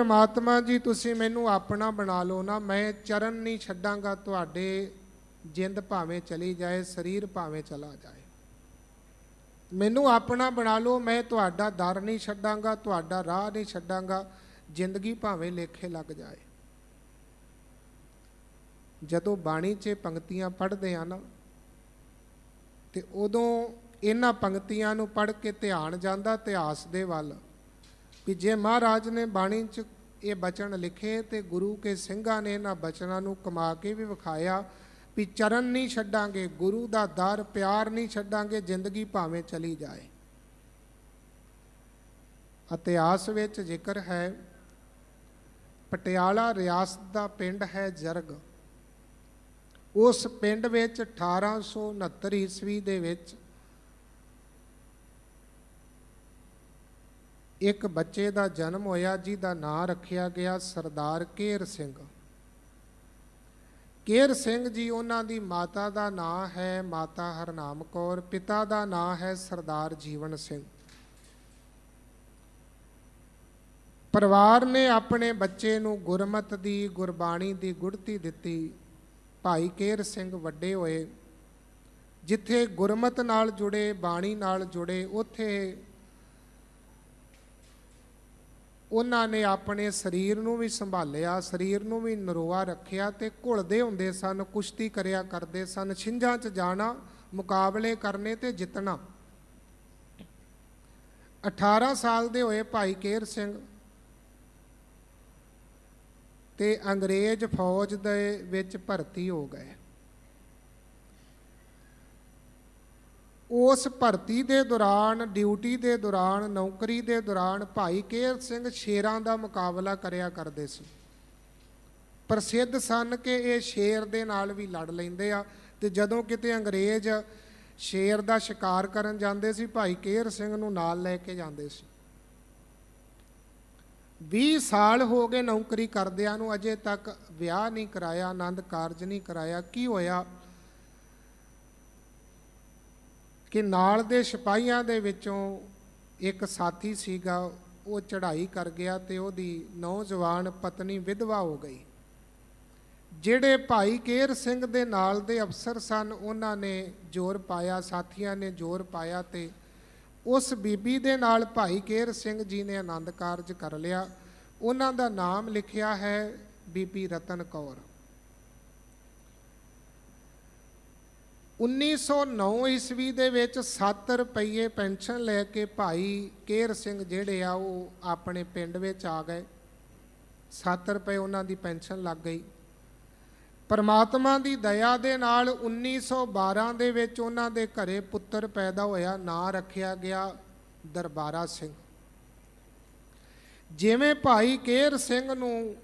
ਪਰਮਾਤਮਾ ਜੀ, ਤੁਸੀਂ ਮੈਨੂੰ ਆਪਣਾ ਬਣਾ ਲਓ ਨਾ, ਮੈਂ ਚਰਨ ਨਹੀਂ ਛੱਡਾਂਗਾ, ਤੁਹਾਡੇ ਜਿੰਦ ਭਾਵੇਂ ਚਲੀ ਜਾਏ, ਸਰੀਰ ਭਾਵੇਂ ਚਲਾ ਜਾਏ। ਮੈਨੂੰ ਆਪਣਾ ਬਣਾ ਲਓ, ਮੈਂ ਤੁਹਾਡਾ ਦਰ ਨਹੀਂ ਛੱਡਾਂਗਾ, ਤੁਹਾਡਾ ਰਾਹ ਨਹੀਂ ਛੱਡਾਂਗਾ, ਜ਼ਿੰਦਗੀ ਭਾਵੇਂ ਲੇਖੇ ਲੱਗ ਜਾਏ। ਜਦੋਂ ਬਾਣੀ 'ਚ ਪੰਕਤੀਆਂ ਪੜ੍ਹਦੇ ਆ ਨਾ, ਤੇ ਉਦੋਂ ਇਹਨਾਂ ਪੰਕਤੀਆਂ ਨੂੰ ਪੜ੍ਹ ਕੇ ਧਿਆਨ ਜਾਂਦਾ, ਇਤਿਹਾਸ ਦੇ ਵੱਲ। ਵੀ ਜੇ ਮਹਾਰਾਜ ਨੇ ਬਾਣੀ 'ਚ ਇਹ ਬਚਨ ਲਿਖੇ ਤੇ ਗੁਰੂ ਕੇ ਸਿੰਘਾਂ ਨੇ ਇਹਨਾਂ ਬਚਨਾਂ ਨੂੰ ਕਮਾ ਕੇ ਵੀ ਵਿਖਾਇਆ ਵੀ ਚਰਨ ਨਹੀਂ ਛੱਡਾਂਗੇ, ਗੁਰੂ ਦਾ ਦਰ ਪਿਆਰ ਨਹੀਂ ਛੱਡਾਂਗੇ, ਜ਼ਿੰਦਗੀ ਭਾਵੇਂ ਚਲੀ ਜਾਏ। ਇਤਿਹਾਸ ਵਿੱਚ ਜ਼ਿਕਰ ਹੈ, ਪਟਿਆਲਾ ਰਿਆਸਤ ਦਾ ਪਿੰਡ ਹੈ ਜਰਗ। ਉਸ ਪਿੰਡ ਵਿੱਚ 1869 ਈਸਵੀ ਦੇ ਵਿੱਚ ਇੱਕ ਬੱਚੇ ਦਾ ਜਨਮ ਹੋਇਆ, ਜਿਹਦਾ ਨਾਂ ਰੱਖਿਆ ਗਿਆ ਸਰਦਾਰ ਕੇਰ ਸਿੰਘ। ਕੇਰ ਸਿੰਘ ਜੀ ਉਹਨਾਂ ਦੀ ਮਾਤਾ ਦਾ ਨਾਂ ਹੈ ਮਾਤਾ ਹਰਨਾਮ ਕੌਰ, ਪਿਤਾ ਦਾ ਨਾਂ ਹੈ ਸਰਦਾਰ ਜੀਵਨ ਸਿੰਘ। ਪਰਿਵਾਰ ਨੇ ਆਪਣੇ ਬੱਚੇ ਨੂੰ ਗੁਰਮਤ ਦੀ, ਗੁਰਬਾਣੀ ਦੀ ਗੁੜਤੀ ਦਿੱਤੀ। ਭਾਈ ਕੇਰ ਸਿੰਘ ਵੱਡੇ ਹੋਏ। ਜਿੱਥੇ ਗੁਰਮਤ ਨਾਲ ਜੁੜੇ, ਬਾਣੀ ਨਾਲ ਜੁੜੇ, ਉੱਥੇ ਉਹਨਾਂ ਨੇ ਆਪਣੇ ਸਰੀਰ ਨੂੰ ਵੀ ਸੰਭਾਲਿਆ, ਸਰੀਰ ਨੂੰ ਵੀ ਨਰੋਆ ਰੱਖਿਆ ਤੇ ਘੁਲਦੇ ਹੁੰਦੇ ਸਨ, ਕੁਸ਼ਤੀ ਕਰਿਆ ਕਰਦੇ ਸਨ, ਛਿੰਝਾਂ 'ਚ ਜਾਣਾ, ਮੁਕਾਬਲੇ ਕਰਨੇ ਤੇ ਜਿੱਤਣਾ। 18 ਸਾਲ ਦੇ ਹੋਏ ਭਾਈ ਕੇਰ ਸਿੰਘ ਤੇ ਅੰਗਰੇਜ਼ ਫੌਜ ਦੇ ਵਿੱਚ ਭਰਤੀ ਹੋ ਗਏ। ਉਸ ਭਰਤੀ ਦੇ ਦੌਰਾਨ, ਡਿਊਟੀ ਦੇ ਦੌਰਾਨ, ਨੌਕਰੀ ਦੇ ਦੌਰਾਨ ਭਾਈ ਕੇਰ ਸਿੰਘ ਸ਼ੇਰਾਂ ਦਾ ਮੁਕਾਬਲਾ ਕਰਿਆ ਕਰਦੇ ਸੀ। ਪ੍ਰਸਿੱਧ ਸਨ ਕਿ ਇਹ ਸ਼ੇਰ ਦੇ ਨਾਲ ਵੀ ਲੜ ਲੈਂਦੇ ਆ ਤੇ ਜਦੋਂ ਕਿਤੇ ਅੰਗਰੇਜ਼ ਸ਼ੇਰ ਦਾ ਸ਼ਿਕਾਰ ਕਰਨ ਜਾਂਦੇ ਸੀ, ਭਾਈ ਕੇਰ ਸਿੰਘ ਨੂੰ ਨਾਲ ਲੈ ਕੇ ਜਾਂਦੇ ਸੀ। 20 ਸਾਲ ਹੋ ਗਏ ਨੌਕਰੀ ਕਰਦਿਆਂ ਨੂੰ, ਅਜੇ ਤੱਕ ਵਿਆਹ ਨਹੀਂ ਕਰਾਇਆ, ਆਨੰਦ ਕਾਰਜ ਨਹੀਂ ਕਰਾਇਆ। ਕੀ ਹੋਇਆ? ਕਿ ਨਾਲ ਦੇ ਸਿਪਾਹੀਆਂ ਦੇ ਵਿੱਚੋਂ ਇੱਕ ਸਾਥੀ ਸੀਗਾ, ਉਹ ਚੜ੍ਹਾਈ ਕਰ ਗਿਆ ਤੇ ਉਹਦੀ ਨੌਜਵਾਨ ਪਤਨੀ ਵਿਧਵਾ ਹੋ ਗਈ। ਜਿਹੜੇ ਭਾਈ ਕੇਰ ਸਿੰਘ ਦੇ ਨਾਲ ਦੇ ਅਫਸਰ ਸਨ, ਉਹਨਾਂ ਨੇ ਜ਼ੋਰ ਪਾਇਆ, ਸਾਥੀਆਂ ਨੇ ਜ਼ੋਰ ਪਾਇਆ ਤੇ ਉਸ ਬੀਬੀ ਦੇ ਨਾਲ ਭਾਈ ਕੇਰ ਸਿੰਘ ਜੀ ਨੇ ਆਨੰਦ ਕਾਰਜ ਕਰ ਲਿਆ। ਉਹਨਾਂ ਦਾ ਨਾਮ ਲਿਖਿਆ ਹੈ ਬੀਬੀ ਰਤਨ ਕੌਰ। 1909 ਈਸਵੀ ਦੇ ਵਿੱਚ 7 ਰੁਪਏ ਪੈਨਸ਼ਨ ਲੈ ਕੇ ਭਾਈ ਕੇਰ ਸਿੰਘ ਜਿਹੜੇ ਆ, ਉਹ ਆਪਣੇ ਪਿੰਡ ਵਿੱਚ ਆ ਗਏ। 7 ਰੁਪਏ ਉਹਨਾਂ ਦੀ ਪੈਨਸ਼ਨ ਲੱਗ ਗਈ। ਪਰਮਾਤਮਾ ਦੀ ਦਇਆ ਦੇ ਨਾਲ 1912 ਦੇ ਵਿੱਚ ਉਹਨਾਂ ਦੇ ਘਰੇ ਪੁੱਤਰ ਪੈਦਾ ਹੋਇਆ, ਨਾਂ ਰੱਖਿਆ ਗਿਆ ਦਰਬਾਰਾ ਸਿੰਘ। ਜਿਵੇਂ ਭਾਈ ਕੇਰ ਸਿੰਘ ਨੂੰ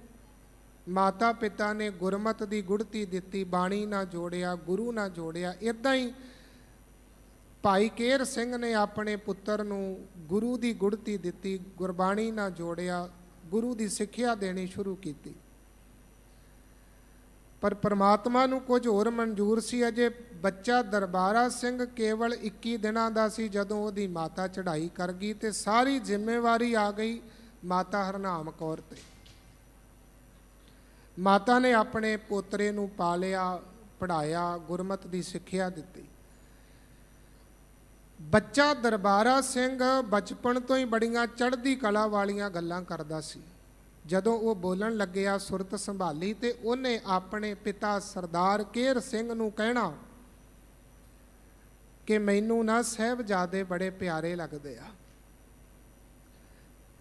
ਮਾਤਾ ਪਿਤਾ ਨੇ ਗੁਰਮਤ ਦੀ ਗੁੜਤੀ ਦਿੱਤੀ, ਬਾਣੀ ਨਾਲ ਜੋੜਿਆ, ਗੁਰੂ ਨਾਲ ਜੋੜਿਆ। ਇਦਾਂ ਹੀ ਭਾਈ ਕੇਰ ਸਿੰਘ ਨੇ ਆਪਣੇ ਪੁੱਤਰ ਨੂੰ ਗੁਰੂ ਦੀ ਗੁੜਤੀ ਦਿੱਤੀ, ਗੁਰਬਾਣੀ ਨਾਲ ਜੋੜਿਆ, ਗੁਰੂ ਦੀ ਸਿੱਖਿਆ ਦੇਣੀ ਸ਼ੁਰੂ ਕੀਤੀ। ਪਰ ਪ੍ਰਮਾਤਮਾ ਨੂੰ ਕੁਝ ਹੋਰ ਮਨਜ਼ੂਰ ਸੀ, ਅਜੇ ਬੱਚਾ ਦਰਬਾਰਾ ਸਿੰਘ ਕੇਵਲ 21 ਦਿਨਾਂ ਦਾ ਸੀ, ਜਦੋਂ ਉਹਦੀ ਮਾਤਾ ਚੜ੍ਹਾਈ ਕਰ ਗਈ ਤੇ ਸਾਰੀ ਜ਼ਿੰਮੇਵਾਰੀ ਆ ਗਈ ਮਾਤਾ ਹਰਨਾਮ ਕੌਰ ਤੇ। ਮਾਤਾ ਨੇ ਆਪਣੇ ਪੋਤਰੇ ਨੂੰ ਪਾਲਿਆ ਪੜਾਇਆ ਗੁਰਮਤ ਦੀ ਸਿੱਖਿਆ ਦਿੱਤੀ। ਬੱਚਾ ਦਰਬਾਰਾ ਸਿੰਘ ਬਚਪਨ ਤੋਂ ਹੀ ਬੜੀਆਂ ਚੜ੍ਹਦੀ ਕਲਾ ਵਾਲੀਆਂ ਗੱਲਾਂ ਕਰਦਾ ਸੀ। ਜਦੋਂ ਉਹ ਬੋਲਣ ਲੱਗਿਆ, ਸੁਰਤ ਸੰਭਾਲੀ ਤੇ ਉਹਨੇ ਆਪਣੇ ਪਿਤਾ ਸਰਦਾਰ ਕੇਰ ਸਿੰਘ ਨੂੰ ਕਹਿਣਾ, ਕਿ ਮੈਨੂੰ ਨਾ ਸਹਿਬਜ਼ਾਦੇ ਬੜੇ ਪਿਆਰੇ ਲੱਗਦੇ ਆ।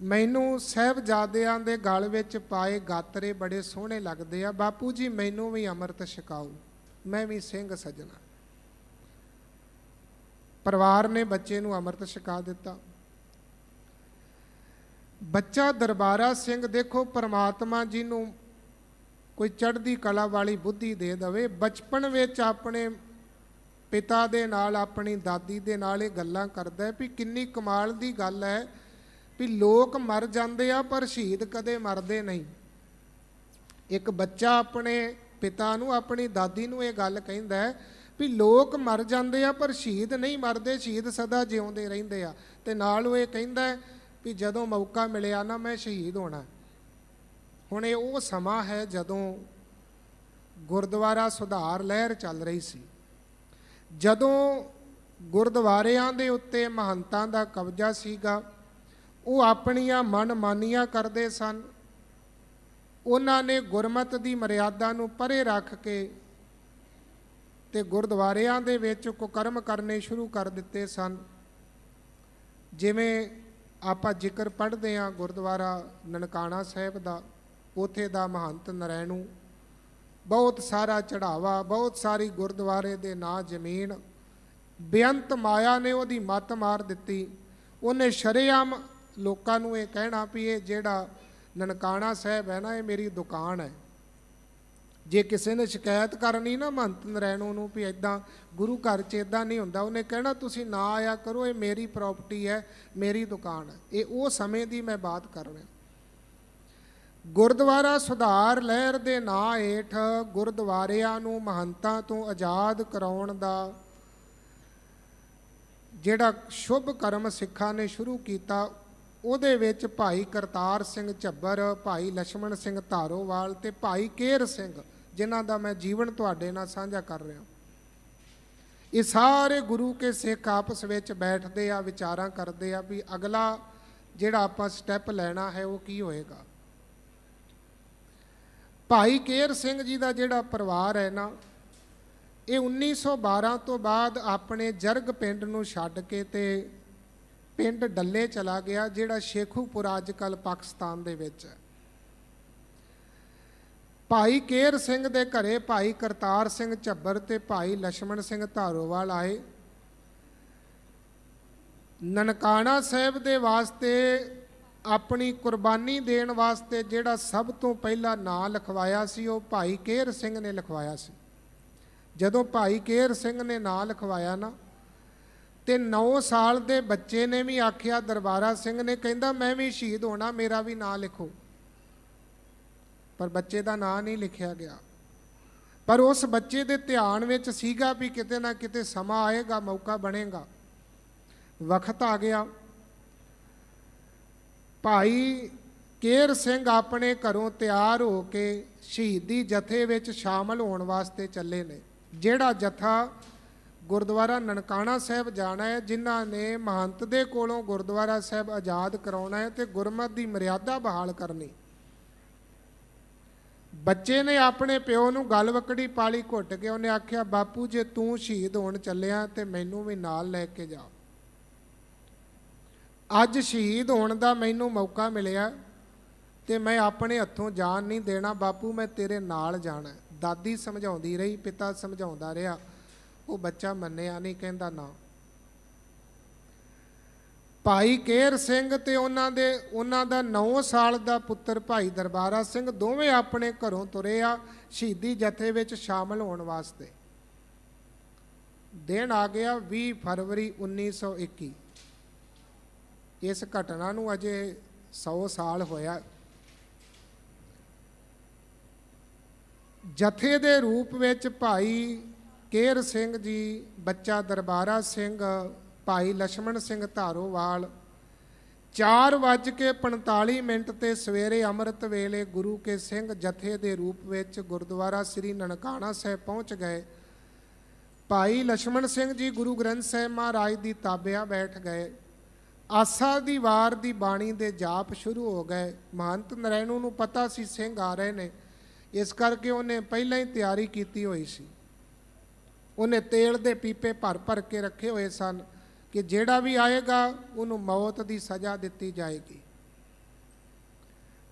ਮੈਨੂੰ ਸਹਿਬਜ਼ਾਦਿਆਂ ਦੇ ਗਲ ਵਿੱਚ ਪਾਏ ਗਾਤਰੇ ਬੜੇ ਸੋਹਣੇ ਲੱਗਦੇ ਆ। ਬਾਪੂ ਜੀ, ਮੈਨੂੰ ਵੀ ਅੰਮ੍ਰਿਤ ਛਕਾਓ, ਮੈਂ ਵੀ ਸਿੰਘ ਸਜਣਾ। ਪਰਿਵਾਰ ਨੇ ਬੱਚੇ ਨੂੰ ਅੰਮ੍ਰਿਤ ਛਕਾ ਦਿੱਤਾ। ਬੱਚਾ ਦਰਬਾਰਾ ਸਿੰਘ, ਦੇਖੋ ਪਰਮਾਤਮਾ ਜੀ ਨੂੰ ਕੋਈ ਚੜ੍ਹਦੀ ਕਲਾ ਵਾਲੀ ਬੁੱਧੀ ਦੇ ਦਵੇ। ਬਚਪਨ ਵਿੱਚ ਆਪਣੇ ਪਿਤਾ ਦੇ ਨਾਲ, ਆਪਣੀ ਦਾਦੀ ਦੇ ਨਾਲ ਇਹ ਗੱਲਾਂ ਕਰਦਾ ਵੀ ਕਿੰਨੀ ਕਮਾਲ ਦੀ ਗੱਲ ਹੈ ਵੀ ਲੋਕ ਮਰ ਜਾਂਦੇ ਆ ਪਰ ਸ਼ਹੀਦ ਕਦੇ ਮਰਦੇ ਨਹੀਂ। ਇੱਕ ਬੱਚਾ ਆਪਣੇ ਪਿਤਾ ਨੂੰ, ਆਪਣੀ ਦਾਦੀ ਨੂੰ ਇਹ ਗੱਲ ਕਹਿੰਦਾ ਹੈ ਵੀ ਲੋਕ ਮਰ ਜਾਂਦੇ ਆ ਪਰ ਸ਼ਹੀਦ ਨਹੀਂ ਮਰਦੇ, ਸ਼ਹੀਦ ਸਦਾ ਜਿਉਂਦੇ ਰਹਿੰਦੇ ਆ। ਤੇ ਨਾਲ ਉਹ ਇਹ ਕਹਿੰਦਾ ਵੀ ਜਦੋਂ ਮੌਕਾ ਮਿਲਿਆ ਨਾ ਮੈਂ ਸ਼ਹੀਦ ਹੋਣਾ। ਹੁਣ ਇਹ ਉਹ ਸਮਾਂ ਹੈ ਜਦੋਂ ਗੁਰਦੁਆਰਾ ਸੁਧਾਰ ਲਹਿਰ ਚੱਲ ਰਹੀ ਸੀ। ਜਦੋਂ ਗੁਰਦੁਆਰਿਆਂ ਦੇ ਉੱਤੇ ਮਹੰਤਾਂ ਦਾ ਕਬਜ਼ਾ ਸੀਗਾ ਉਹ ਆਪਣੀਆਂ ਮਨਮਾਨੀਆਂ ਕਰਦੇ ਸਨ। ਉਹਨਾਂ ਨੇ ਗੁਰਮਤ ਦੀ ਮਰਿਆਦਾ ਨੂੰ ਪਰੇ ਰੱਖ ਕੇ ਤੇ ਗੁਰਦੁਆਰਿਆਂ ਦੇ ਵਿੱਚ ਕੁਕਰਮ ਕਰਨੇ ਸ਼ੁਰੂ ਕਰ ਦਿੱਤੇ ਸਨ। ਜਿਵੇਂ ਆਪਾਂ ਜ਼ਿਕਰ ਪੜ੍ਹਦੇ ਹਾਂ ਗੁਰਦੁਆਰਾ ਨਨਕਾਣਾ ਸਾਹਿਬ ਦਾ, ਉਥੇ ਦਾ ਮਹੰਤ ਨਰੈਣੂ, ਬਹੁਤ ਸਾਰਾ ਚੜਾਵਾ ਬਹੁਤ ਸਾਰੀ ਗੁਰਦੁਆਰੇ ਦੇ ਨਾਂ ਜ਼ਮੀਨ, ਬੇਅੰਤ ਮਾਇਆ ਨੇ ਉਹਦੀ ਮੱਤ ਮਾਰ ਦਿੱਤੀ। ਉਹਨੇ ਸ਼ਰੇਆਮ ਲੋਕਾਂ ਨੂੰ ਇਹ ਕਹਿਣਾ ਵੀ ਇਹ ਜਿਹੜਾ ਨਨਕਾਣਾ ਸਾਹਿਬ ਹੈ ਨਾ, ਇਹ ਮੇਰੀ ਦੁਕਾਨ ਹੈ। ਜੇ ਕਿਸੇ ਨੇ ਸ਼ਿਕਾਇਤ ਕਰਨੀ ਨਾ ਮਹੰਤ ਨਰੈਣੂ ਨੂੰ ਵੀ ਇਦਾਂ ਗੁਰੂ ਘਰ 'ਚ ਇਦਾਂ ਨਹੀਂ ਹੁੰਦਾ, ਉਹਨੇ ਕਹਿਣਾ ਤੁਸੀਂ ਨਾ ਆਇਆ ਕਰੋ, ਇਹ ਮੇਰੀ ਪ੍ਰਾਪਰਟੀ ਹੈ, ਮੇਰੀ ਦੁਕਾਨ ਹੈ। ਇਹ ਉਹ ਸਮੇਂ ਦੀ ਮੈਂ ਬਾਤ ਕਰ ਰਿਹਾ। ਗੁਰਦੁਆਰਾ ਸੁਧਾਰ ਲਹਿਰ ਦੇ ਨਾਂ ਹੇਠ ਗੁਰਦੁਆਰਿਆਂ ਨੂੰ ਮਹੰਤਾਂ ਤੋਂ ਆਜ਼ਾਦ ਕਰਾਉਣ ਦਾ ਜਿਹੜਾ ਸ਼ੁਭ ਕਰਮ ਸਿੱਖਾਂ ਨੇ ਸ਼ੁਰੂ ਕੀਤਾ ਉਹਦੇ ਵਿੱਚ ਭਾਈ ਕਰਤਾਰ ਸਿੰਘ ਝੱਬਰ, ਭਾਈ ਲక్ష్మణ ਸਿੰਘ ਧਾਰੋਵਾਲ ਤੇ ਭਾਈ ਕੇਰ ਸਿੰਘ, ਜਿਨ੍ਹਾਂ ਦਾ ਮੈਂ ਜੀਵਨ ਤੁਹਾਡੇ ਨਾਲ ਸਾਂਝਾ ਕਰ ਰਿਹਾ ਇਹ ਸਾਰੇ ਗੁਰੂ ਕੇ ਸਿੱਖ ਆਪਸ ਵਿੱਚ ਬੈਠਦੇ ਆ, ਵਿਚਾਰਾਂ ਕਰਦੇ ਆ ਵੀ ਅਗਲਾ ਜਿਹੜਾ ਆਪਾਂ ਸਟੈਪ ਲੈਣਾ ਹੈ ਉਹ ਕੀ ਹੋਏਗਾ। ਭਾਈ ਕੇਰ ਸਿੰਘ ਜੀ ਦਾ ਜਿਹੜਾ ਪਰਿਵਾਰ ਹੈ ਨਾ, ਇਹ 1912 ਤੋਂ ਬਾਅਦ ਆਪਣੇ ਜਰਗ ਪਿੰਡ ਨੂੰ ਛੱਡ ਕੇ ਤੇ ਪਿੰਡ ਡੱਲੇ ਚਲਾ ਗਿਆ, ਜਿਹੜਾ ਸ਼ੇਖੂਪੁਰ ਅੱਜ ਕੱਲ ਪਾਕਿਸਤਾਨ ਦੇ ਵਿੱਚ ਹੈ। ਭਾਈ ਕੇਰ ਸਿੰਘ ਦੇ ਘਰੇ ਭਾਈ ਕਰਤਾਰ ਸਿੰਘ ਝੱਬਰ ਤੇ ਭਾਈ ਲక్ష్మణ ਸਿੰਘ ਧਾਰੋਵਾਲ ਆਏ। ਨਨਕਾਣਾ ਸਾਹਿਬ ਦੇ ਵਾਸਤੇ ਆਪਣੀ ਕੁਰਬਾਨੀ ਦੇਣ ਵਾਸਤੇ ਜਿਹੜਾ ਸਭ ਤੋਂ ਪਹਿਲਾਂ ਨਾਂ ਲਿਖਵਾਇਆ ਸੀ, ਉਹ ਭਾਈ ਕੇਰ ਸਿੰਘ ਨੇ ਲਿਖਵਾਇਆ ਸੀ। ਜਦੋਂ ਭਾਈ ਕੇਰ ਸਿੰਘ ਨੇ ਨਾਂ ਲਿਖਵਾਇਆ ਨਾ ਤੇ 9 ਸਾਲ ਦੇ ਬੱਚੇ ਨੇ ਵੀ ਆਖਿਆ, ਦਰਬਾਰਾ ਸਿੰਘ ਨੇ ਕਹਿੰਦਾ, ਮੈਂ ਵੀ ਸ਼ਹੀਦ ਹੋਣਾ, ਮੇਰਾ ਵੀ ਨਾਂ ਲਿਖੋ। ਪਰ ਬੱਚੇ ਦਾ ਨਾਂ ਨਹੀਂ ਲਿਖਿਆ ਗਿਆ। ਪਰ ਉਸ ਬੱਚੇ ਦੇ ਧਿਆਨ ਵਿੱਚ ਸੀਗਾ ਵੀ ਕਿਤੇ ਨਾ ਕਿਤੇ ਸਮਾਂ ਆਏਗਾ, ਮੌਕਾ ਬਣੇਗਾ। ਵਕਤ ਆ ਗਿਆ। ਭਾਈ ਕੇਰ ਸਿੰਘ ਆਪਣੇ ਘਰੋਂ ਤਿਆਰ ਹੋ ਕੇ ਸ਼ਹੀਦੀ ਜਥੇ ਵਿੱਚ ਸ਼ਾਮਲ ਹੋਣ ਵਾਸਤੇ ਚੱਲੇ ਨੇ। ਜਿਹੜਾ ਜਥਾ ਗੁਰਦੁਆਰਾ ਨਨਕਾਣਾ ਸਾਹਿਬ ਜਾਣਾ ਹੈ, ਜਿਨ੍ਹਾਂ ਨੇ ਮਹੰਤ ਦੇ ਕੋਲੋਂ ਗੁਰਦੁਆਰਾ ਸਾਹਿਬ ਆਜ਼ਾਦ ਕਰਾਉਣਾ ਹੈ ਤੇ ਗੁਰਮਤ ਦੀ ਮਰਿਆਦਾ ਬਹਾਲ ਕਰਨੀ। ਬੱਚੇ ਨੇ ਆਪਣੇ ਪਿਓ ਨੂੰ ਗੱਲ ਵਕੜੀ ਪਾਲੀ ਘੁੱਟ ਕੇ ਉਹਨੇ ਆਖਿਆ, ਬਾਪੂ, ਜੇ ਤੂੰ ਸ਼ਹੀਦ ਹੋਣ ਚੱਲਿਆ ਤੇ ਮੈਨੂੰ ਵੀ ਨਾਲ ਲੈ ਕੇ ਜਾ। ਅੱਜ ਸ਼ਹੀਦ ਹੋਣ ਦਾ ਮੈਨੂੰ ਮੌਕਾ ਮਿਲਿਆ ਤੇ ਮੈਂ ਆਪਣੇ ਹੱਥੋਂ ਜਾਨ ਨਹੀਂ ਦੇਣਾ। ਬਾਪੂ, ਮੈਂ ਤੇਰੇ ਨਾਲ ਜਾਣਾ ਦਾਦੀ ਸਮਝਾਉਂਦੀ ਰਹੀ, ਪਿਤਾ ਸਮਝਾਉਂਦਾ ਰਿਹਾ। ਉਹ ਬੱਚਾ ਮੰਨਿਆ ਨਹੀਂ, ਕਹਿੰਦਾ ਨਾ। ਭਾਈ ਕੇਰ ਸਿੰਘ ਤੇ ਉਹਨਾਂ ਦੇ, ਉਹਨਾਂ ਦਾ 9 ਸਾਲ ਦਾ ਪੁੱਤਰ ਭਾਈ ਦਰਬਾਰਾ ਸਿੰਘ ਦੋਵੇਂ ਆਪਣੇ ਘਰੋਂ ਤੁਰੇ ਆ ਸ਼ਹੀਦੀ ਜਥੇ ਵਿੱਚ ਸ਼ਾਮਲ ਹੋਣ ਵਾਸਤੇ। ਦਿਨ ਆ ਗਿਆ 20 ਫਰਵਰੀ 1921 ਇਸ ਘਟਨਾ ਨੂੰ ਅਜੇ 100 ਸਾਲ ਹੋਇਆ। ਜਥੇ ਦੇ ਰੂਪ ਵਿੱਚ ਭਾਈ ਕੇਰ ਸਿੰਘ ਜੀ, ਬੱਚਾ ਦਰਬਾਰਾ ਸਿੰਘ, ਭਾਈ ਲక్ష్మణ ਸਿੰਘ ਧਾਰੋਵਾਲ 4:45 ਮਿੰਟ ਤੇ ਸਵੇਰੇ ਅੰਮ੍ਰਿਤ ਵੇਲੇ ਗੁਰੂ ਕੇ ਸਿੰਘ ਜਥੇ ਦੇ ਰੂਪ ਵਿੱਚ ਗੁਰਦੁਆਰਾ ਸ੍ਰੀ ਨਨਕਾਣਾ ਸਾਹਿਬ ਪਹੁੰਚ ਗਏ। ਭਾਈ ਲక్ష్మణ ਸਿੰਘ ਜੀ ਗੁਰੂ ਗ੍ਰੰਥ ਸਾਹਿਬ ਮਹਾਰਾਜ ਦੀ ਤਾਬਿਆ ਬੈਠ ਗਏ। ਆਸਾ ਦੀ ਵਾਰ ਦੀ ਬਾਣੀ ਦੇ ਜਾਪ ਸ਼ੁਰੂ ਹੋ ਗਏ। ਮਹੰਤ ਨਰੈਣੂ ਨੂੰ ਪਤਾ ਸੀ, ਸਿੰਘ ਆ ਰਹੇ ਨੇ। ਇਸ ਕਰਕੇ ਉਹਨੇ ਪਹਿਲਾਂ ਹੀ ਤਿਆਰੀ ਕੀਤੀ ਹੋਈ ਸੀ। ਉਹਨੇ ਤੇਲ ਦੇ ਪੀਪੇ ਭਰ ਭਰ ਕੇ ਰੱਖੇ ਹੋਏ ਸਨ ਕਿ ਜਿਹੜਾ ਵੀ ਆਏਗਾ ਉਹਨੂੰ ਮੌਤ ਦੀ ਸਜ਼ਾ ਦਿੱਤੀ ਜਾਏਗੀ।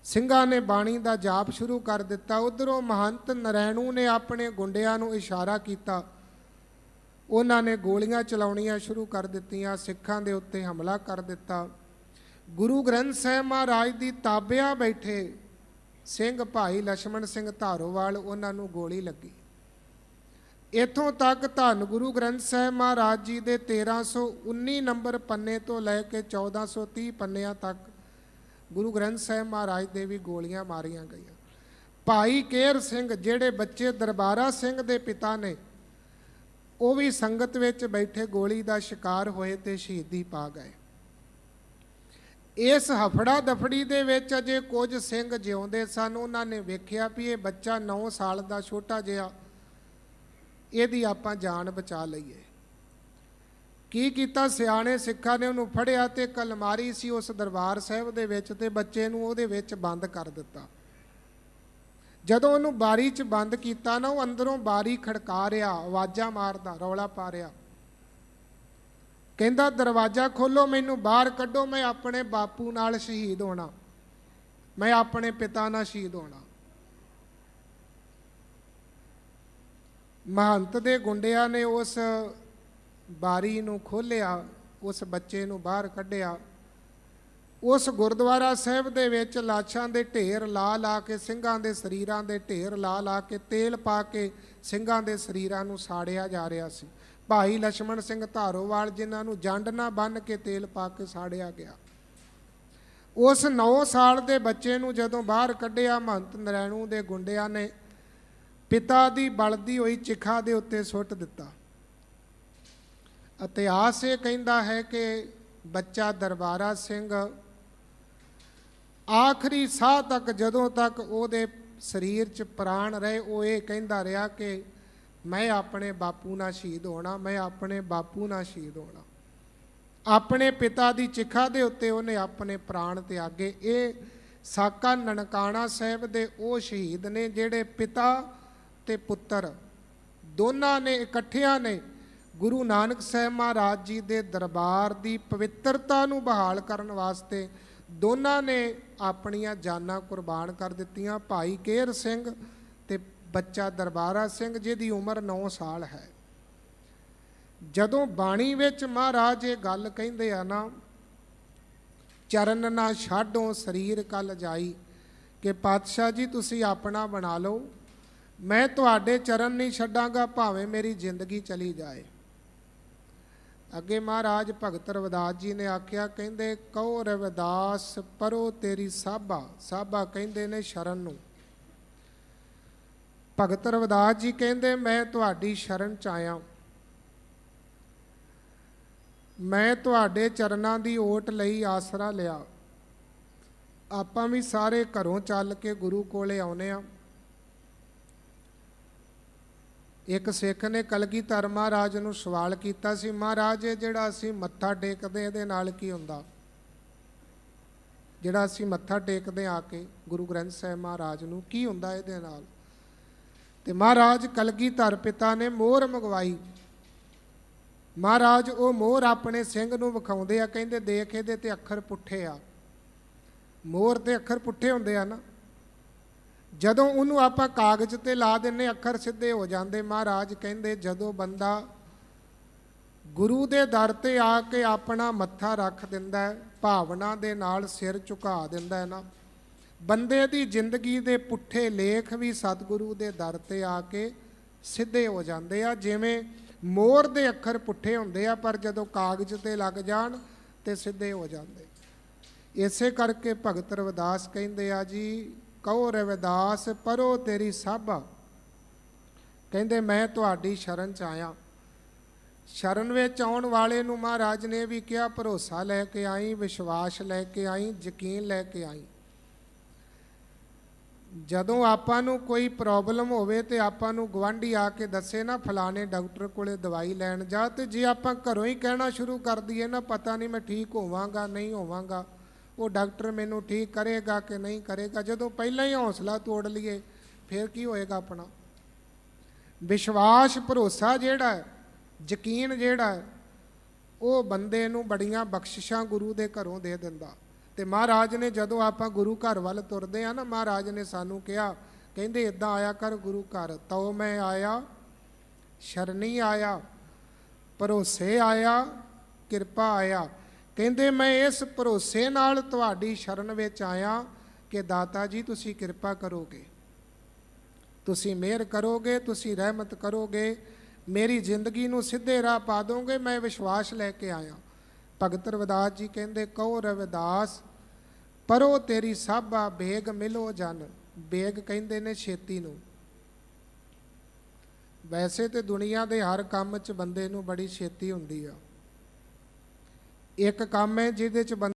ਸਿੰਘਾਂ ਨੇ ਬਾਣੀ ਦਾ ਜਾਪ ਸ਼ੁਰੂ ਕਰ ਦਿੱਤਾ। ਉਧਰੋਂ ਮਹੰਤ ਨਰੈਣੂ ਨੇ ਆਪਣੇ ਗੁੰਡਿਆਂ ਨੂੰ ਇਸ਼ਾਰਾ ਕੀਤਾ। ਉਹਨਾਂ ਨੇ ਗੋਲੀਆਂ ਚਲਾਉਣੀਆਂ ਸ਼ੁਰੂ ਕਰ ਦਿੱਤੀਆਂ, ਸਿੱਖਾਂ ਦੇ ਉੱਤੇ ਹਮਲਾ ਕਰ ਦਿੱਤਾ। ਗੁਰੂ ਗ੍ਰੰਥ ਸਾਹਿਬ ਮਹਾਰਾਜ ਦੀ ਤਾਬਿਆਂ ਬੈਠੇ ਸਿੰਘ ਭਾਈ ਲక్ష్మణ ਸਿੰਘ ਧਾਰੋਵਾਲ ਉਹਨਾਂ ਨੂੰ ਗੋਲੀ ਲੱਗੀ। ਇਥੋਂ ਤੱਕ ਧੰਨ ਗੁਰੂ ਗ੍ਰੰਥ ਸਾਹਿਬ ਮਹਾਰਾਜ ਜੀ ਦੇ 1319 ਨੰਬਰ ਪੰਨੇ ਤੋਂ ਲੈ ਕੇ 1430 ਪੰਨਿਆਂ ਤੱਕ ਗੁਰੂ ਗ੍ਰੰਥ ਸਾਹਿਬ ਮਹਾਰਾਜ ਦੇ ਵੀ ਗੋਲੀਆਂ ਮਾਰੀਆਂ ਗਈਆਂ। ਭਾਈ ਕੇਰ ਸਿੰਘ ਜਿਹੜੇ ਬੱਚੇ ਦਰਬਾਰਾ ਸਿੰਘ ਦੇ ਪਿਤਾ ਨੇ, ਉਹ ਵੀ ਸੰਗਤ ਵਿੱਚ ਬੈਠੇ ਗੋਲੀ ਦਾ ਸ਼ਿਕਾਰ ਹੋਏ ਤੇ ਸ਼ਹੀਦੀ ਪਾ ਗਏ। ਇਸ ਹਫੜਾ ਦਫੜੀ ਦੇ ਵਿੱਚ ਅਜੇ ਕੁਝ ਸਿੰਘ ਜਿਉਂਦੇ ਸਨ। ਉਹਨਾਂ ਨੇ ਵੇਖਿਆ ਵੀ ਇਹ ਬੱਚਾ 9 ਸਾਲ ਦਾ ਛੋਟਾ ਜਿਹਾ ਇਹਦੀ ਆਪਾਂ ਜਾਨ ਬਚਾ ਲਈਏ। ਕੀ ਕੀਤਾ? ਸਿਆਣੇ ਸਿੱਖਾਂ ਨੇ ਉਹਨੂੰ ਫੜਿਆ ਤੇ ਕਲਮਾਰੀ ਸੀ ਉਸ ਦਰਬਾਰ ਸਾਹਿਬ ਦੇ ਵਿੱਚ ਤੇ ਬੱਚੇ ਨੂੰ ਉਹਦੇ ਵਿੱਚ ਬੰਦ ਕਰ ਦਿੱਤਾ। ਜਦੋਂ ਉਹਨੂੰ ਬਾਰੀ 'ਚ ਬੰਦ ਕੀਤਾ ਨਾ, ਉਹ ਅੰਦਰੋਂ ਬਾਰੀ ਖੜਕਾ ਰਿਹਾ, ਆਵਾਜ਼ਾਂ ਮਾਰਦਾ, ਰੌਲਾ ਪਾ ਰਿਹਾ। ਕਹਿੰਦਾ, ਦਰਵਾਜ਼ਾ ਖੋਲੋ, ਮੈਨੂੰ ਬਾਹਰ ਕੱਢੋ, ਮੈਂ ਆਪਣੇ ਬਾਪੂ ਨਾਲ ਸ਼ਹੀਦ ਹੋਣਾ। ਮੈਂ ਆਪਣੇ ਪਿਤਾ ਨਾਲ ਸ਼ਹੀਦ ਹੋਣਾ। ਮਹੰਤ ਦੇ ਗੁੰਡਿਆਂ ਨੇ ਉਸ ਬਾਰੀ ਨੂੰ ਖੋਲ੍ਹਿਆ, ਉਸ ਬੱਚੇ ਨੂੰ ਬਾਹਰ ਕੱਢਿਆ। ਉਸ ਗੁਰਦੁਆਰਾ ਸਾਹਿਬ ਦੇ ਵਿੱਚ ਲਾਸ਼ਾਂ ਦੇ ਢੇਰ ਲਾ ਲਾ ਕੇ, ਸਿੰਘਾਂ ਦੇ ਸਰੀਰਾਂ ਦੇ ਢੇਰ ਲਾ ਲਾ ਕੇ, ਤੇਲ ਪਾ ਕੇ ਸਿੰਘਾਂ ਦੇ ਸਰੀਰਾਂ ਨੂੰ ਸਾੜਿਆ ਜਾ ਰਿਹਾ ਸੀ। ਭਾਈ ਲక్ష్మణ ਸਿੰਘ ਧਾਰੋਵਾਲ ਜਿਨ੍ਹਾਂ ਨੂੰ ਜੰਡ ਨਾ ਬੰਨ ਕੇ ਤੇਲ ਪਾ ਕੇ ਸਾੜਿਆ ਗਿਆ। ਉਸ 9 ਸਾਲ ਦੇ ਬੱਚੇ ਨੂੰ ਜਦੋਂ ਬਾਹਰ ਕੱਢਿਆ, ਮਹੰਤ ਨਰੈਣੂ ਦੇ ਗੁੰਡਿਆਂ ਨੇ ਪਿਤਾ ਦੀ ਬਲਦੀ ਹੋਈ ਚਿਖਾ ਦੇ ਉੱਤੇ ਸੁੱਟ ਦਿੱਤਾ। ਇਤਿਹਾਸ ਇਹ ਕਹਿੰਦਾ ਹੈ ਕਿ ਬੱਚਾ ਦਰਬਾਰਾ ਸਿੰਘ ਆਖਰੀ ਸਾਹ ਤੱਕ ਜਦੋਂ ਤੱਕ ਉਹਦੇ ਸਰੀਰ 'ਚ ਪ੍ਰਾਣ ਰਹੇ, ਉਹ ਇਹ ਕਹਿੰਦਾ ਰਿਹਾ ਕਿ ਮੈਂ ਆਪਣੇ ਬਾਪੂ ਨਾਲ ਸ਼ਹੀਦ ਹੋਣਾ, ਮੈਂ ਆਪਣੇ ਬਾਪੂ ਨਾਲ ਸ਼ਹੀਦ ਹੋਣਾ। ਆਪਣੇ ਪਿਤਾ ਦੀ ਚਿਖਾ ਦੇ ਉੱਤੇ ਉਹਨੇ ਆਪਣੇ ਪ੍ਰਾਣ ਤਿਆਗੇ। ਇਹ ਸਾਕਾ ਨਨਕਾਣਾ ਸਾਹਿਬ ਦੇ ਉਹ ਸ਼ਹੀਦ ਨੇ ਜਿਹੜੇ ਪਿਤਾ ਤੇ ਪੁੱਤਰ। ਦੋਨਾਂ ਨੇ ਇਕੱਠਿਆਂ ਨੇ ਗੁਰੂ ਨਾਨਕ ਸਾਹਿਬ ਮਹਾਰਾਜ ਜੀ ਦੇ ਦਰਬਾਰ ਦੀ ਪਵਿੱਤਰਤਾ ਨੂੰ ਬਹਾਲ ਕਰਨ ਵਾਸਤੇ ਦੋਨਾਂ ਨੇ ਆਪਣੀਆਂ ਜਾਨਾਂ ਕੁਰਬਾਨ ਕਰ ਦਿੱਤੀਆਂ। ਭਾਈ ਕੇਰ ਸਿੰਘ ਤੇ ਬੱਚਾ ਦਰਬਾਰਾ ਸਿੰਘ, ਜਿਹਦੀ ਉਮਰ 9 ਸਾਲ ਹੈ। ਜਦੋਂ ਬਾਣੀ ਵਿੱਚ ਮਹਾਰਾਜ ਇਹ ਗੱਲ ਕਹਿੰਦੇ ਆ ਨਾ, ਚਰਨ ਨਾ ਛਾਡੋ, ਸਰੀਰ ਕਲ ਜਾਈ, ਕਿ ਪਾਤਸ਼ਾਹ ਜੀ ਤੁਸੀਂ ਆਪਣਾ ਬਣਾ ਲਓ ਮੈਂ ਤੁਹਾਡੇ ਚਰਨ ਨਹੀਂ ਛੱਡਾਂਗਾ, ਭਾਵੇਂ ਮੇਰੀ ਜ਼ਿੰਦਗੀ ਚਲੀ ਜਾਏ। ਅੱਗੇ ਮਹਾਰਾਜ ਭਗਤ ਰਵਿਦਾਸ ਜੀ ਨੇ ਆਖਿਆ, ਕਹਿੰਦੇ, ਕਹੋ ਰਵਿਦਾਸ, ਪਰੋ ਤੇਰੀ ਸਾਬਾ ਸਾਬਾ ਕਹਿੰਦੇ ਨੇ ਸ਼ਰਨ ਨੂੰ। ਭਗਤ ਰਵਿਦਾਸ ਜੀ ਕਹਿੰਦੇ, ਮੈਂ ਤੁਹਾਡੀ ਸ਼ਰਨ ਚ ਆਇਆ ਮੈਂ ਤੁਹਾਡੇ ਚਰਨਾਂ ਦੀ ਓਟ ਲਈ ਆਸਰਾ ਲਿਆ। ਆਪਾਂ ਵੀ ਸਾਰੇ ਘਰੋਂ ਚੱਲ ਕੇ ਗੁਰੂ ਕੋਲੇ ਆਉਨੇ ਆ ਇੱਕ ਸਿੱਖ ਨੇ ਕਲਗੀਧਰ ਮਹਾਰਾਜ ਨੂੰ ਸਵਾਲ ਕੀਤਾ ਸੀ, ਮਹਾਰਾਜ, ਇਹ ਜਿਹੜਾ ਅਸੀਂ ਮੱਥਾ ਟੇਕਦੇ ਇਹਦੇ ਨਾਲ ਕੀ ਹੁੰਦਾ? ਜਿਹੜਾ ਅਸੀਂ ਮੱਥਾ ਟੇਕਦੇ ਆ ਕੇ ਗੁਰੂ ਗ੍ਰੰਥ ਸਾਹਿਬ ਮਹਾਰਾਜ ਨੂੰ, ਕੀ ਹੁੰਦਾ ਇਹਦੇ ਨਾਲ? ਤੇ ਮਹਾਰਾਜ ਕਲਗੀਧਰ ਪਿਤਾ ਨੇ ਮੋਹਰ ਮੰਗਵਾਈ। ਮਹਾਰਾਜ ਉਹ ਮੋਹਰ ਆਪਣੇ ਸਿੰਘ ਨੂੰ ਵਿਖਾਉਂਦੇ ਆ, ਕਹਿੰਦੇ ਦੇਖ ਇਹਦੇ ਤੇ ਅੱਖਰ ਪੁੱਠੇ ਆ। ਮੋਹਰ ਤੇ ਅੱਖਰ ਪੁੱਠੇ ਹੁੰਦੇ ਆ ਨਾ। ਜਦੋਂ ਉਹਨੂੰ ਆਪਾਂ ਕਾਗਜ਼ ਤੇ ਲਾ ਦਿੰਨੇ ਅੱਖਰ ਸਿੱਧੇ ਹੋ ਜਾਂਦੇ। ਮਹਾਰਾਜ ਕਹਿੰਦੇ, ਜਦੋਂ ਬੰਦਾ ਗੁਰੂ ਦੇ ਦਰ ਤੇ ਆ ਕੇ ਆਪਣਾ ਮੱਥਾ ਰੱਖ ਦਿੰਦਾ ਹੈ, ਭਾਵਨਾ ਦੇ ਨਾਲ ਸਿਰ ਝੁਕਾ ਦਿੰਦਾ ਹੈ ਨਾ, ਬੰਦੇ ਦੀ ਜ਼ਿੰਦਗੀ ਦੇ ਪੁੱਠੇ ਲੇਖ ਵੀ ਸਤਿਗੁਰੂ ਦੇ ਦਰ ਤੇ ਆ ਕੇ ਸਿੱਧੇ ਹੋ ਜਾਂਦੇ ਆ। ਜਿਵੇਂ ਮੋਰ ਦੇ ਅੱਖਰ ਪੁੱਠੇ ਹੁੰਦੇ ਆ, ਪਰ ਜਦੋਂ ਕਾਗਜ਼ ਤੇ ਲੱਗ ਜਾਣ ਤੇ ਸਿੱਧੇ ਹੋ ਜਾਂਦੇ। ਇਸੇ ਕਰਕੇ ਭਗਤ ਰਵਿਦਾਸ ਕਹਿੰਦੇ ਆ ਜੀ ਕਹੋ ਰਵਿਦਾਸ, ਪਰੋ ਤੇਰੀ ਸਾਬਾ ਕਹਿੰਦੇ, ਮੈਂ ਤੁਹਾਡੀ ਸ਼ਰਨ ਚ ਆਇਆ। ਸ਼ਰਨ ਵਿੱਚ ਆਉਣ ਵਾਲੇ ਨੂੰ ਮਹਾਰਾਜ ਨੇ ਵੀ ਕਿਹਾ, ਭਰੋਸਾ ਲੈ ਕੇ ਆਈ, ਵਿਸ਼ਵਾਸ ਲੈ ਕੇ ਆਈ, ਯਕੀਨ ਲੈ ਕੇ ਆਈ। ਜਦੋਂ ਆਪਾਂ ਨੂੰ ਕੋਈ ਪ੍ਰੋਬਲਮ ਹੋਵੇ ਤੇ ਆਪਾਂ ਨੂੰ ਗਵਾਂਢੀ ਆ ਕੇ ਦੱਸੇ ਨਾ, ਫਲਾਣੇ ਡਾਕਟਰ ਕੋਲੇ ਦਵਾਈ ਲੈਣ ਜਾ, ਤੇ ਜੇ ਆਪਾਂ ਘਰੋਂ ਹੀ ਕਹਿਣਾ ਸ਼ੁਰੂ ਕਰ ਦਈਏ ਨਾ, ਪਤਾ ਨਹੀਂ ਮੈਂ ਠੀਕ ਹੋਵਾਂਗਾ, ਨਹੀਂ ਹੋਵਾਂਗਾ। ਉਹ ਡਾਕਟਰ ਮੈਨੂੰ ਠੀਕ ਕਰੇਗਾ ਕਿ ਨਹੀਂ ਕਰੇਗਾ? ਜਦੋਂ ਪਹਿਲਾਂ ਹੀ ਹੌਸਲਾ ਤੋੜ ਲਈਏ, ਫਿਰ ਕੀ ਹੋਏਗਾ ਆਪਣਾ? ਵਿਸ਼ਵਾਸ, ਭਰੋਸਾ ਜਿਹੜਾ ਹੈ, ਯਕੀਨ ਜਿਹੜਾ ਹੈ, ਉਹ ਬੰਦੇ ਨੂੰ ਬੜੀਆਂ ਬਖਸ਼ਿਸ਼ਾਂ ਗੁਰੂ ਦੇ ਘਰੋਂ ਦੇ ਦਿੰਦਾ। ਤੇ ਮਹਾਰਾਜ ਨੇ ਜਦੋਂ ਆਪਾਂ ਗੁਰੂ ਘਰ ਵੱਲ ਤੁਰਦੇ ਆ ਨਾ, ਮਹਾਰਾਜ ਨੇ ਸਾਨੂੰ ਕਿਹਾ, ਕਹਿੰਦੇ ਇਦਾਂ ਆਇਆ ਕਰ ਗੁਰੂ ਘਰ। ਤਉ ਮੈਂ ਆਇਆ, ਸ਼ਰਨੀ ਆਇਆ, ਭਰੋਸੇ ਆਇਆ, ਕਿਰਪਾ ਆਇਆ। ਕਹਿੰਦੇ, ਮੈਂ ਇਸ ਭਰੋਸੇ ਨਾਲ ਤੁਹਾਡੀ ਸ਼ਰਨ ਵਿੱਚ ਆਇਆ ਕਿ ਦਾਤਾ ਜੀ, ਤੁਸੀਂ ਕਿਰਪਾ ਕਰੋਗੇ। ਤੁਸੀਂ ਮਿਹਰ ਕਰੋਗੇ, ਤੁਸੀਂ ਰਹਿਮਤ ਕਰੋਗੇ। ਮੇਰੀ ਜ਼ਿੰਦਗੀ ਨੂੰ ਸਿੱਧੇ ਰਾਹ ਪਾ ਦੋਗੇ, ਮੈਂ ਵਿਸ਼ਵਾਸ ਲੈ ਕੇ ਆਇਆ। ਭਗਤ ਰਵਿਦਾਸ ਜੀ ਕਹਿੰਦੇ, ਕਹੋ ਰਵਿਦਾਸ, ਪਰੋ ਤੇਰੀ ਸਾਬਾ, ਬੇਗ ਮਿਲੋ ਜਨ। ਬੇਗ ਕਹਿੰਦੇ ਨੇ ਛੇਤੀ ਨੂੰ। ਵੈਸੇ ਤੇ ਦੁਨੀਆ ਦੇ ਹਰ ਕੰਮ 'ਚ ਬੰਦੇ ਨੂੰ ਬੜੀ ਛੇਤੀ ਹੁੰਦੀ ਆ। ਇੱਕ ਕੰਮ ਹੈ ਜਿਹਦੇ 'ਚ ਬੰਦਾ